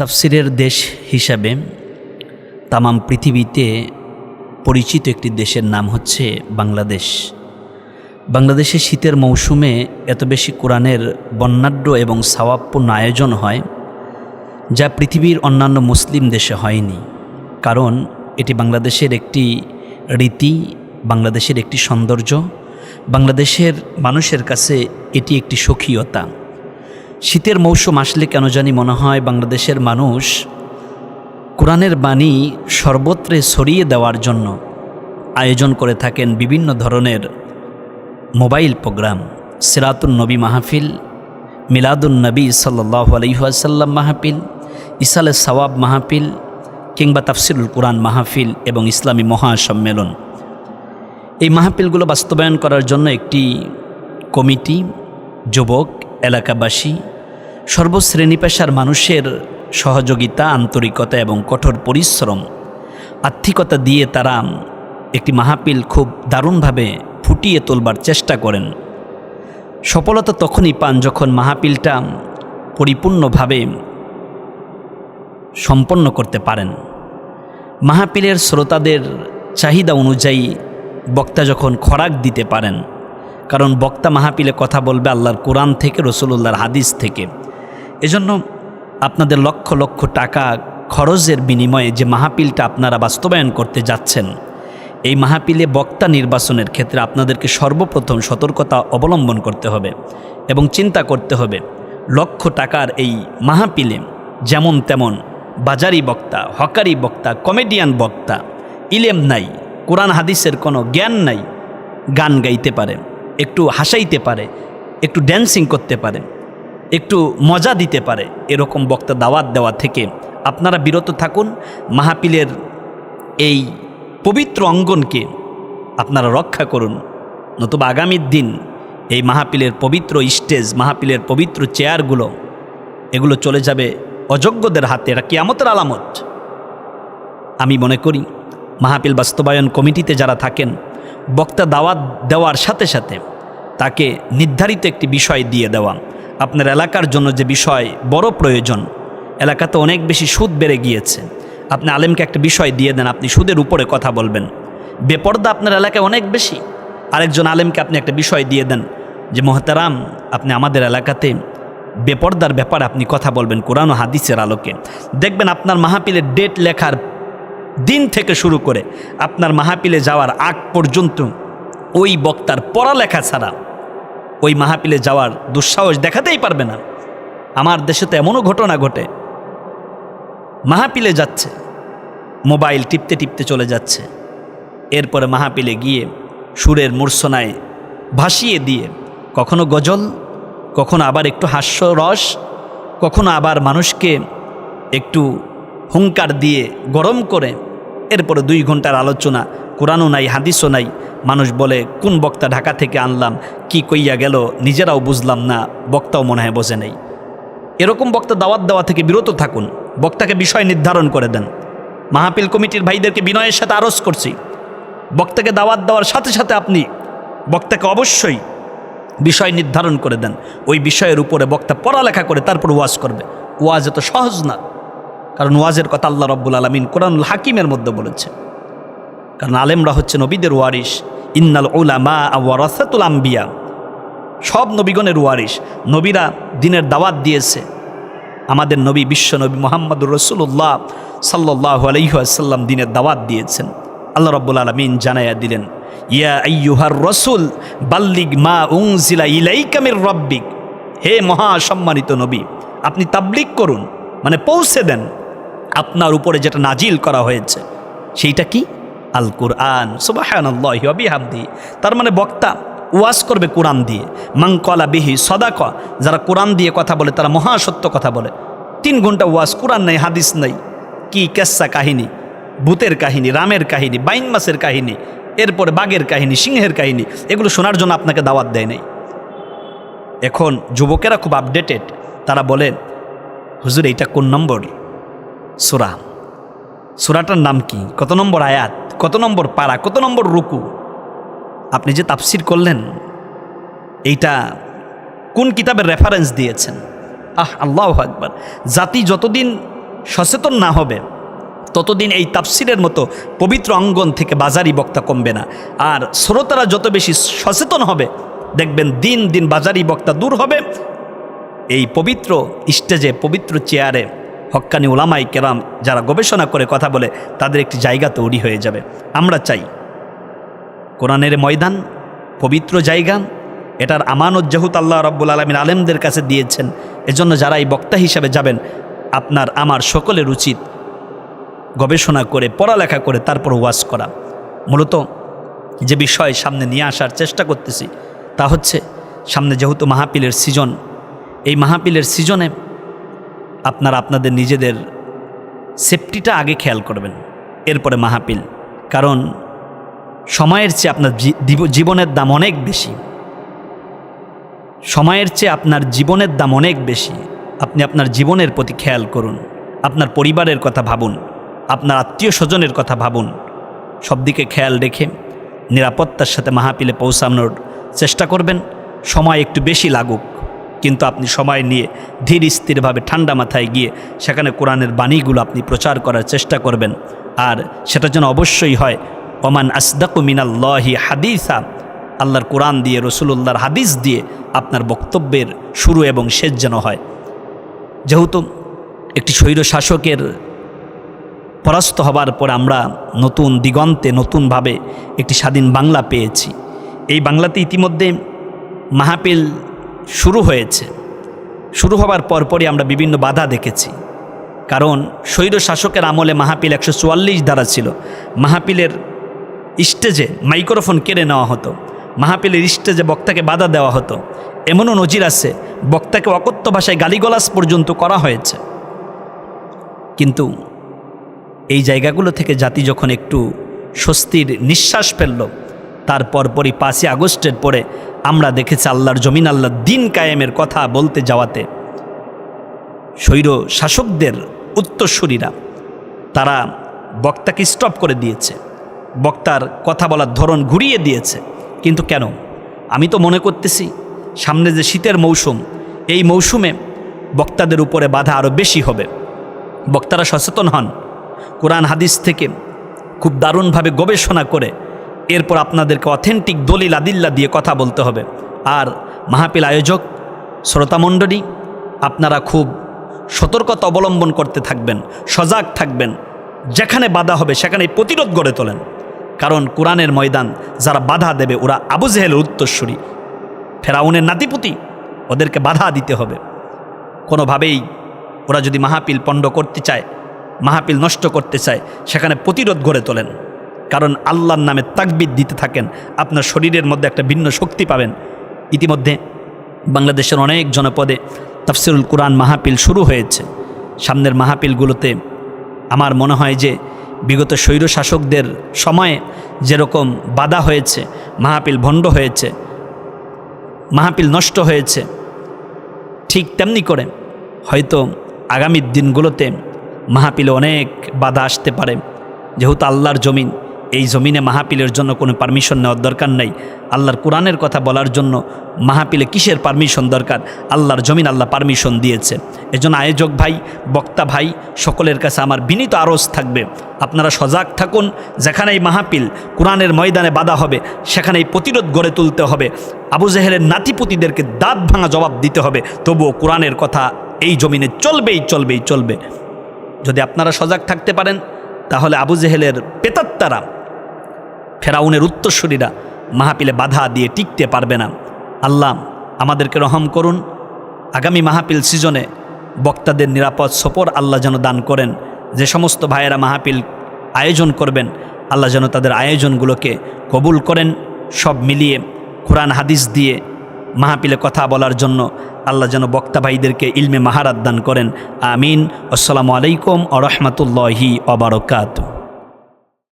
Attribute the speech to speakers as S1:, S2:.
S1: তাফসিরের দেশ হিসাবে তামাম পৃথিবীতে পরিচিত একটি দেশের নাম হচ্ছে বাংলাদেশ। বাংলাদেশে শীতের মৌসুমে এত বেশি কোরআনের বর্ণাঢ্য এবং সাওয়াপ্পূর্ণ আয়োজন হয় যা পৃথিবীর অন্যান্য মুসলিম দেশে হয়নি। কারণ এটি বাংলাদেশের একটি রীতি, বাংলাদেশের একটি সৌন্দর্য, বাংলাদেশের মানুষের কাছে এটি একটি সখীয়তা শীতের মৌসুম আসলে কেন জানি মনে হয় বাংলাদেশের মানুষ কোরআনের বাণী সর্বত্রে ছড়িয়ে দেওয়ার জন্য আয়োজন করে থাকেন বিভিন্ন ধরনের মোবাইল প্রোগ্রাম। সিরাতুল নবী মাহফিল মিলাদুল নবী সাল্লাহ আলহিহাসাল্লাম মাহফিল ইসালে সওয়াব মাহফিল কিংবা তাফসিরুল কোরআন মাহফিল এবং ইসলামী মহাসম্মেলন। এই মাহফিলগুলো বাস্তবায়ন করার জন্য একটি কমিটি, যুবক এলাকাবাসী, সর্বশ্রেণী পেশার মানুষের সহযোগিতা, আন্তরিকতা এবং কঠোর পরিশ্রম, আর্থিকতা দিয়ে তারা একটি মাহফিল খুব দারুণভাবে ফুটিয়ে তোলবার চেষ্টা করেন। সফলতা তখনই পান যখন মাহফিলটা পরিপূর্ণভাবে সম্পন্ন করতে পারেন। মাহফিলের শ্রোতাদের চাহিদা অনুযায়ী বক্তা যখন খরাক দিতে পারেন কারণ বক্তা মাহফিলে কথা বলবে আল্লাহর কোরআন থেকে রসুল্লাহর হাদিস থেকে। এজন্য আপনাদের লক্ষ লক্ষ টাকা খরচের বিনিময়ে যে মাহফিলটা আপনারা বাস্তবায়ন করতে যাচ্ছেন, এই মাহফিলে বক্তা নির্বাচনের ক্ষেত্রে আপনাদেরকে সর্বপ্রথম সতর্কতা অবলম্বন করতে হবে এবং চিন্তা করতে হবে, লক্ষ টাকার এই মাহফিলে যেমন তেমন বাজারি বক্তা, হকারি বক্তা, কমেডিয়ান বক্তা, ইলেম নাই, কোরআন হাদিসের কোনো জ্ঞান নাই, গান গাইতে পারে। একটু হাসাইতে পারে, একটু ড্যান্সিং করতে পারে, একটু মজা দিতে পারে, এরকম বক্তা দাওয়াত দেওয়া থেকে আপনারা বিরত থাকুন। মাহফিলের এই পবিত্র অঙ্গনকে আপনারা রক্ষা করুন। নতুবা আগামীর দিন এই মাহফিলের পবিত্র স্টেজ, মাহফিলের পবিত্র চেয়ারগুলো, এগুলো চলে যাবে অযোগ্যদের হাতে। এটা কিয়ামতের আলামত। আমি মনে করি, মাহফিল বাস্তবায়ন কমিটিতে যারা থাকেন, বক্তা দাওয়াত দেওয়ার সাথে সাথে তাকে নির্ধারিত একটি বিষয় দিয়ে দেওয়া। আপনার এলাকার জন্য যে বিষয় বড় প্রয়োজন এলাকাতে অনেক বেশি সুদ বেড়ে গিয়েছে। আপনি আলেমকে একটা বিষয় দিয়ে দেন, আপনি সুদের উপরে কথা বলবেন। বেপর্দা আপনার এলাকায় অনেক বেশি। আরেকজন আলেমকে আপনি একটা বিষয় দিয়ে দেন যে, মোহতারাম, আপনি আমাদের এলাকাতে বেপর্দার ব্যাপারে আপনি কথা বলবেন কোরআন ও হাদিসের আলোকে। দেখবেন আপনার মাহাপিলের ডেট লেখার দিন থেকে শুরু করে আপনার মাহাপিলে যাওয়ার আগ পর্যন্ত ওই বক্তার পড়ালেখা ছাড়া ওই মাহাপিলে যাওয়ার দুঃসাহস দেখাতেই পারবে না। আমার দেশে তো এমনও ঘটনা ঘটে। মাহাপিলে যাচ্ছে। মোবাইল টিপতে টিপতে চলে যাচ্ছে। এরপরে মাহাপিলে গিয়ে সুরের মূর্ছনায় ভাসিয়ে দিয়ে কখনো গজল, কখনো আবার একটু হাস্যরস কখনো আবার মানুষকে একটু হুঙ্কার দিয়ে গরম করে এরপরে দুই ঘণ্টার আলোচনা, কোরআনও নাই, হাদিসও নাই। মানুষ বলে, কোন বক্তা ঢাকা থেকে আনলাম? কি কইয়া গেল? নিজেরাও বুঝলাম না, বক্তাও মনে হয় বোঝে নেই। এরকম বক্তা দাওয়াত দেওয়া থেকে বিরত থাকুন। বক্তাকে বিষয় নির্ধারণ করে দেন। মাহাপিল কমিটির ভাইদেরকে বিনয়ের সাথে আরজ করছি। বক্তাকে দাওয়াত দেওয়ার সাথে সাথে আপনি বক্তাকে অবশ্যই বিষয় নির্ধারণ করে দেন। ওই বিষয়ের উপরে বক্তা পড়ালেখা করে তারপর ওয়াজ করবে। ওয়াজ এত সহজ না। কারণ ওয়াজের কথা আল্লাহ রব্বুল আলমিন কোরআনুল হাকিমের মধ্যে বলেছে কারণ আলেমরা হচ্ছে নবীদের ওয়ারিস ইন্নাল উলামা ওয়ারাসাতুল আম্বিয়া। সব নবীগণের ওয়ারিস নবীরা দিনের দাওয়াত দিয়েছে। আমাদের নবী, বিশ্ব নবী মোহাম্মদুর রসুল্লাহ সাল্লাহ আলহিহাসাল্লাম দিনের দাওয়াত দিয়েছেন। আল্লাহ রব্বুল আলমিন জানাইয়া দিলেন, ইয়া আইয়ুহার রসুল, বাল্লিগ মা উংজিলা ইলাইকামের রব্বিক। হে মহা সম্মানিত নবী, আপনি তাবলিক করুন মানে পৌঁছে দেন। আপনার উপরে যেটা নাজিল করা হয়েছে, সেইটা কি? আল কোরআন সুবাহানল্লাহামদি তার মানে বক্তা ওয়াজ করবে কোরআন দিয়ে। মাংকলা বিহি সদাক। যারা কোরআন দিয়ে কথা বলে, তারা মহাসত্য কথা বলে। তিন ঘণ্টা ওয়াজ, কোরআন নেই, হাদিস নেই। কি কেসা কাহিনী? ভূতের কাহিনী, রামের কাহিনী, বাইন মাসের কাহিনী, এরপরে বাঘের কাহিনী, সিংহের কাহিনী, এগুলো শোনার জন্য আপনাকে দাওয়াত দেয় নাই। এখন যুবকেরা খুব আপডেটেড তারা বলেন হুজুর, এইটা কোন নম্বর সুরা। সুরাটার নাম কি? কত নম্বর আয়াত? কত নম্বর পাড়া কত নম্বর রুকু? আপনি যে তাফসির করলেন, এইটা কোন কিতাবের রেফারেন্স দিয়েছেন? আহ, আল্লাহ আকবার। জাতি যতদিন সচেতন না হবে, ততদিন এই তাফসিরের মতো পবিত্র অঙ্গন থেকে বাজারি বক্তা কমবে না। আর শ্রোতারা যত বেশি সচেতন হবে, দেখবেন দিন দিন বাজারি বক্তা দূর হবে। এই পবিত্র স্টেজে, পবিত্র চেয়ারে হক্কানি ওলামাই কেরাম যারা গবেষণা করে কথা বলে, তাদের একটি জায়গা তৈরি হয়ে যাবে। আমরা চাই, কোরআনের ময়দান, পবিত্র জায়গা, এটার আমানত যেহেতু আল্লাহ রব্বুল আলমিন আলেমদের কাছে দিয়েছেন, এজন্য যারা এই বক্তা হিসাবে যাবেন, আপনার, আমার সকলের উচিত গবেষণা করে, পড়ালেখা করে তারপর ওয়াজ করা। মূলত যে বিষয় সামনে নিয়ে আসার চেষ্টা করতেছি, তা হচ্ছে সামনে যেহেতু মাহাপিলের সিজন, এই মাহাপিলের সিজনে আপনারা আপনাদের নিজেদের সেফটিটা আগে খেয়াল করবেন এরপরে মাহাপিল কারণ সময়ের চেয়ে আপনার জীবনের দাম অনেক বেশি। সময়ের চেয়ে আপনার জীবনের দাম অনেক বেশি। আপনি আপনার জীবনের প্রতি খেয়াল করুন। আপনার পরিবারের কথা ভাবুন। আপনার আত্মীয় স্বজনের কথা ভাবুন। সব দিকে খেয়াল রেখে নিরাপত্তার সাথে মাহাপিলে পৌঁছানোর চেষ্টা করবেন। সময় একটু বেশি লাগুক। কিন্তু আপনি সময় নিয়ে ধীর স্থিরভাবে ঠান্ডা মাথায় গিয়ে সেখানে কোরআনের বাণীগুলো আপনি প্রচার করার চেষ্টা করবেন। আর সেটা যেন অবশ্যই হয়, ওমান আসদাকু মিনাল্লাহি হাদিসা, আল্লাহর কোরআন দিয়ে, রসুলুল্লাহর হাদিস দিয়ে আপনার বক্তব্যের শুরু এবং শেষ যেন হয়। যেহেতু একটি স্বৈর শাসকের পরাস্ত হবার পর আমরা নতুন দিগন্তে নতুনভাবে একটি স্বাধীন বাংলা পেয়েছি। এই বাংলাতে ইতিমধ্যে মাহাপিল শুরু হয়েছে। শুরু হবার পরপরই আমরা বিভিন্ন বাধা দেখেছি। কারণ স্বৈর শাসকের আমলে মাহাপিল একশো চুয়াল্লিশ দ্বারা ছিল। মাহাপিলের স্টেজে মাইক্রোফোন কেড়ে নেওয়া হতো। মাহাপিলের স্টেজে বক্তাকে বাধা দেওয়া হতো। এমনও নজির আছে, বক্তাকে অকথ্য ভাষায় গালিগলাস পর্যন্ত করা হয়েছে। কিন্তু এই জায়গাগুলো থেকে জাতি যখন একটু স্বস্তির নিঃশ্বাস ফেলল তারপর পরই পাঁচই আগস্টের পরে আমরা দেখেছি আল্লাহর জমিন আল্লাহ দিন কায়েমের কথা বলতে যাওয়াতে স্বৈর শাসকদের উত্তরসূরিরা, তারা বক্তাকে স্টপ করে দিয়েছে। বক্তার কথা বলার ধরন ঘুরিয়ে দিয়েছে। কিন্তু কেন? আমি তো মনে করতেছি, সামনে যে শীতের মৌসুম, এই মৌসুমে বক্তাদের উপরে বাধা আরও বেশি হবে। বক্তারা সচেতন হন। কোরআন, হাদিস থেকে খুব দারুণভাবে গবেষণা করে এরপর আপনাদেরকে অথেন্টিক দলিল, আদিল্লা দিয়ে কথা বলতে হবে। আর মাহাপিল আয়োজক শ্রোতামণ্ডলী আপনারা খুব সতর্কতা অবলম্বন করতে থাকবেন, সজাগ থাকবেন। যেখানে বাধা হবে, সেখানে প্রতিরোধ গড়ে তোলেন। কারণ কোরআনের ময়দান, যারা বাধা দেবে, ওরা আবু জেহেলের উত্তরসূরি। ফেরাউনের নাতিপুতি, ওদেরকে বাধা দিতে হবে। কোনোভাবেই ওরা যদি মাহাপিল পণ্ড করতে চায় মাহাপিল নষ্ট করতে চায়, সেখানে প্রতিরোধ গড়ে তোলেন। কারণ আল্লাহর নামে তাকবিদ দিতে থাকেন, আপনার শরীরের মধ্যে একটা ভিন্ন শক্তি পাবেন। ইতিমধ্যে বাংলাদেশের অনেক জনপদে তাফসিরুল কোরআন মাহাপিল শুরু হয়েছে। সামনের মাহাপিলগুলোতে আমার মনে হয় যে বিগত স্বৈর শাসকদের সময়ে যেরকম বাধা হয়েছে, মাহাপিল ভণ্ড হয়েছে, মাহাপিল নষ্ট হয়েছে, ঠিক তেমনি করে হয়তো আগামী দিনগুলোতে মাহাপিলে অনেক বাধা আসতে পারে। যেহেতু আল্লাহর জমিন এই জমিনে মাহাপিলের জন্য কোনো পারমিশন নেওয়ার দরকার নাই। আল্লাহর কোরআনের কথা বলার জন্য মাহাপিলে কিসের পারমিশন দরকার? আল্লাহর জমিন আল্লাহ পারমিশন দিয়েছে। এজন্য আয়োজক ভাই, বক্তা ভাই, সকলের কাছে আমার বিনীত আরজ থাকবে। আপনারা সজাগ থাকুন, যেখানেই মাহাপিল কোরআনের ময়দানে বাধা হবে, সেখানেই প্রতিরোধ গড়ে তুলতে হবে। আবু জেহেলের নাতিপুতিদেরকে দাঁত ভাঙা জবাব দিতে হবে। তবুও কোরআনের কথা এই জমিনে চলবেই চলবেই, চলবে। যদি আপনারা সজাগ থাকতে পারেন, তাহলে আবু জেহেলের পেতাত্তারা ফেরাউনের উত্তরসূরিরা মাহাপিলে বাধা দিয়ে টিকতে পারবে না। আল্লাহ, আমাদেরকে রহম করুন। আগামী মাহাপিল সিজনে বক্তাদের নিরাপদ সফর আল্লাহ যেন দান করেন। যে সমস্ত ভাইয়েরা মাহাপিল আয়োজন করবেন, আল্লাহ যেন তাদের আয়োজনগুলোকে কবুল করেন। সব মিলিয়ে কোরআন হাদিস দিয়ে মাহাপিলে কথা বলার জন্য আল্লাহ যেন বক্তা ভাইদেরকে ইলমে মাহারাত দান করেন। আমিন। আসসালামু আলাইকুম আ রহমতুল্লাহি অবরকাত